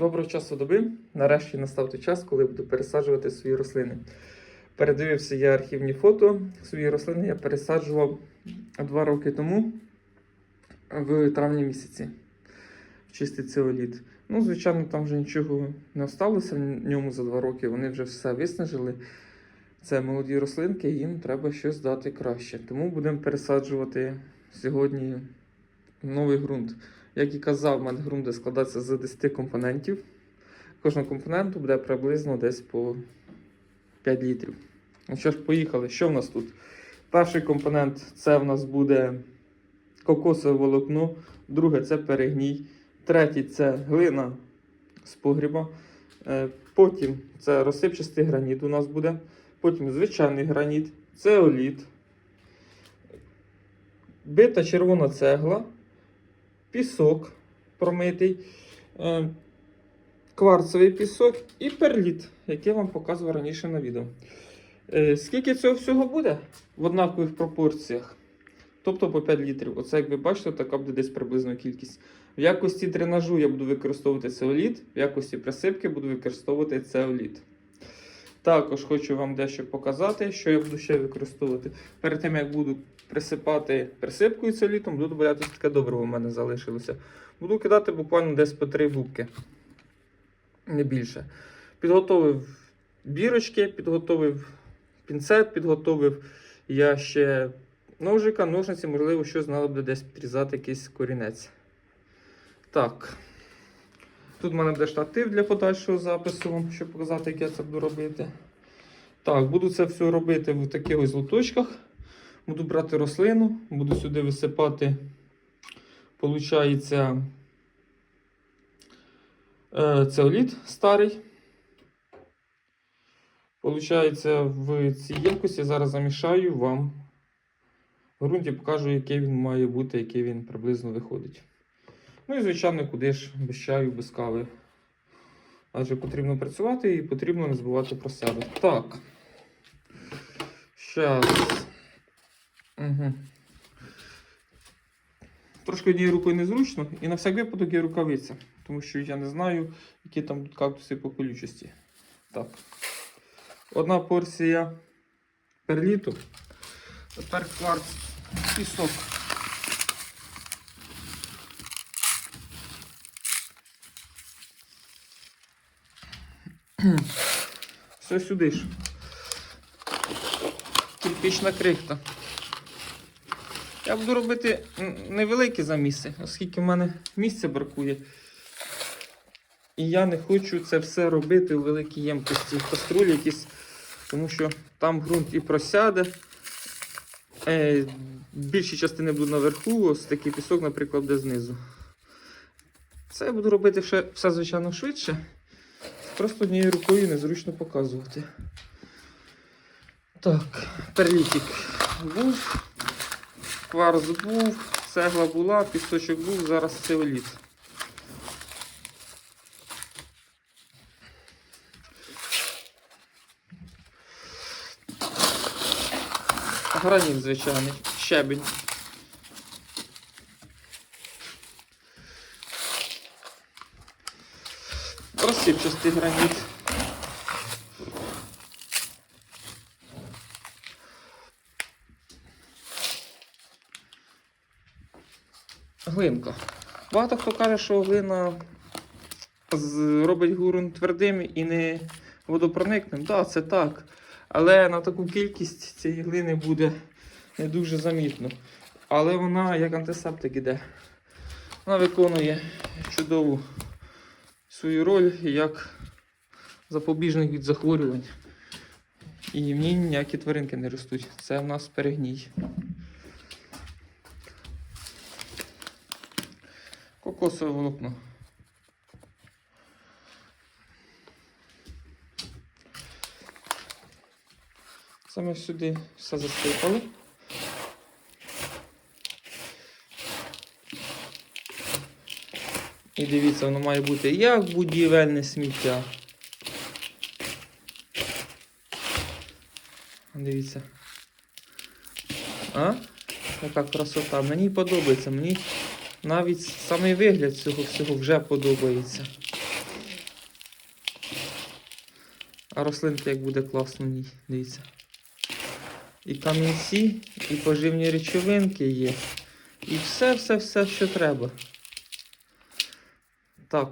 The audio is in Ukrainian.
Доброго часу доби. Нарешті настав той час, коли буду пересаджувати свої рослини. Передивився я архівні фото. Свої рослини я пересаджував два роки тому в травні місяці. В чистий цеоліт. Ну, звичайно, там вже нічого не осталося в ньому за два роки. Вони вже все виснажили. Це молоді рослинки, їм треба щось дати краще. Тому будемо пересаджувати сьогодні новий ґрунт. Як і казав, ґрунт буде складатися з 10 компонентів. Кожного компоненту буде приблизно десь по 5 літрів. Ну що ж, поїхали. Що в нас тут? Перший компонент це в нас буде кокосове волокно, друге це перегній, третій це глина з погріба. Е, Потім це розсипчастий граніт у нас буде. Потім звичайний граніт, цеоліт, бита червона цегла, пісок промитий, е, кварцевий пісок і перліт, який я вам показував раніше на відео. Е, Скільки цього всього буде в однакових пропорціях? Тобто по 5 літрів. Оце, як ви бачите, така буде десь приблизно кількість. В якості дренажу я буду використовувати цеоліт, в якості присипки буду використовувати цеоліт. Також хочу вам дещо показати, що я буду ще використовувати. Перед тим, як буду присипати присипкою цеолітом, буду додати таке добриво в мене залишилося. Буду кидати буквально десь по 3 губки, не більше. Підготовив бірочки, підготовив пінцет, підготовив я ще ножика, ножниці, можливо, що знало буде десь підрізати якийсь корінець. Так. Тут в мене буде штатив для подальшого запису, щоб показати, як я це буду робити. Так, буду це все робити в таких ось лоточках. Буду брати рослину, буду сюди висипати, получається, е, цеоліт старий. Получається, в цій ємкості зараз замішаю вам. В ґрунті покажу, який він має бути, який він приблизно виходить. Ну і, звичайно, куди ж без чаю, без кави. Адже потрібно працювати і потрібно не забувати про себе. Так. Щас. Угу. Трошки однією рукою незручно, і на всяк випадок є рукавиця, тому що я не знаю, які там кактуси по колючості. Так. Одна порція перліту. Тепер кварц пісок. Все сюди ж. Кирпічна крихта. Я буду робити невеликі заміси, оскільки в мене місця бракує. І я не хочу це все робити у великій ємкості каструлі якісь, тому що там ґрунт і просяде. Е, більші частини будуть наверху, ось такий пісок, наприклад, буде знизу. Це я буду робити все, все звичайно, швидше. Просто однією рукою незручно показувати. Так, перлітик був, кварц був, цегла була, пісочок був, зараз цеоліт. Граніт звичайний, щебінь. Розсипчастий граніт. Глинка. Багато хто каже, що глина робить ґрунт твердим і не водопроникним. Так, це так. Але на таку кількість цієї глини буде не дуже замітно. Але вона як антисептик іде. Вона виконує чудову свою роль як запобіжник від захворювань. І в ній ніякі тваринки не ростуть. Це в нас перегній. Кокосове волокно. Ми сюди все засипали. І дивіться, воно має бути як будівельне сміття. Дивіться. А? Яка красота. Мені подобається. Мені навіть самий вигляд цього всього вже подобається. А рослинка як буде класно ній, дивіться. І камінці, і поживні речовинки є. І все-все-все, що треба. Так,